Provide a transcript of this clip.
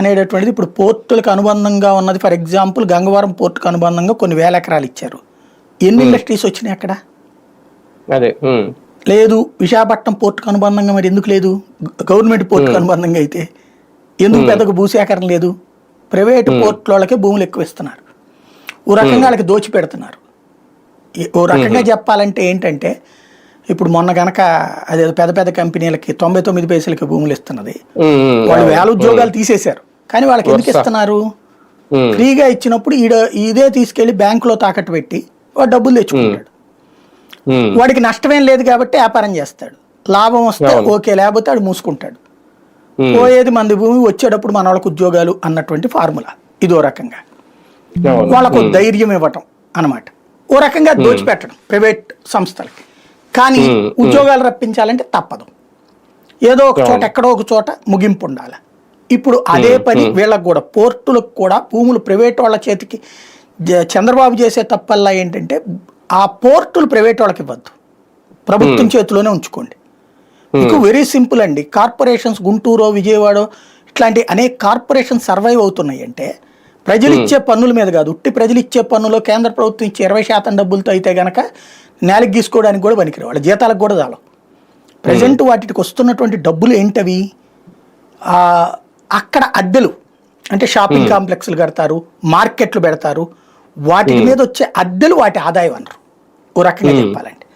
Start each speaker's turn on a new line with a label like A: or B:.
A: అనేటటువంటిది ఇప్పుడు పోర్టులకు అనుబంధంగా ఉన్నది. ఫర్ ఎగ్జాంపుల్ గంగవరం పోర్టుకు అనుబంధంగా కొన్ని వేల ఎకరాలు ఇచ్చారు. ఎన్ని ఇండస్ట్రీస్ వచ్చినాయి అక్కడ?
B: అదే
A: లేదు విశాఖపట్నం పోర్టుకు అనుబంధంగా మరి ఎందుకు లేదు? గవర్నమెంట్ పోర్టుకు అనుబంధంగా అయితే ఎందుకు పెద్దగా భూసేకరణ లేదు? ప్రైవేటు పోర్టుల వాళ్ళకే భూములు ఎక్కువ ఇస్తున్నారు. ఓ రకంగా వాళ్ళకి దోచి పెడుతున్నారు ఓ రకంగా చెప్పాలంటే ఏంటంటే ఇప్పుడు మొన్న గనక అదే పెద్ద పెద్ద కంపెనీలకి తొంభై తొమ్మిది పైసలకి భూములు ఇస్తున్నది. వాళ్ళు వేల ఉద్యోగాలు తీసేశారు. కానీ వాళ్ళకి ఎందుకు ఇస్తున్నారు? ఫ్రీగా ఇచ్చినప్పుడు ఈడ ఇదే తీసుకెళ్ళి బ్యాంకులో తాకట్టు పెట్టి వాడు డబ్బులు తెచ్చుకుంటాడు. వాడికి నష్టమేం లేదు కాబట్టి వ్యాపారం చేస్తాడు. లాభం వస్తే ఓకే లేకపోతే వాడు మూసుకుంటాడు. పోయేది మంది భూమి వచ్చేటప్పుడు మన వాళ్ళకు ఉద్యోగాలు అన్నటువంటి ఫార్ములా. ఇదో రకంగా. వాళ్ళకు ధైర్యం ఇవ్వటం అన్నమాట. ఓ రకంగా దోచిపెట్టడం ప్రైవేట్ సంస్థలకి. కానీ ఉద్యోగాలు రప్పించాలంటే తప్పదు. ఏదో ఒక చోట ఎక్కడో ఒక చోట ముగింపు ఉండాలి. ఇప్పుడు అదే పని వీళ్ళకి కూడా. పోర్టులకు కూడా భూములు ప్రైవేట్ వాళ్ళ చేతికి చంద్రబాబు చేసే తప్పల్లా ఏంటంటే ఆ పోర్టులు ప్రైవేట్ వాళ్ళకి ఇవ్వద్దు. ప్రభుత్వం చేతిలోనే ఉంచుకోండి. మీకు వెరీ సింపుల్ అండి. కార్పొరేషన్స్ గుంటూరు విజయవాడ ఇట్లాంటి అనేక కార్పొరేషన్ సర్వైవ్ అవుతున్నాయి అంటే ప్రజలు ఇచ్చే పన్నుల మీద కాదు ఉట్టి ప్రజలు ఇచ్చే పన్నులో కేంద్ర ప్రభుత్వం ఇచ్చే ఇరవై శాతం డబ్బులతో అయితే గనక నేలకి గీసుకోవడానికి కూడా పనికిరావు. వాళ్ళ జీతాలకు కూడా చాలు ప్రజెంట్ వాటికి వస్తున్నటువంటి డబ్బులు ఏంటవి? ఆ, అక్కడ అద్దెలు అంటే షాపింగ్ కాంప్లెక్స్లు కడతారు మార్కెట్లు పెడతారు వాటి మీద వచ్చే అద్దెలు వాటి ఆదాయం అనరు. ఓ రకంగా చెప్పాలంటే.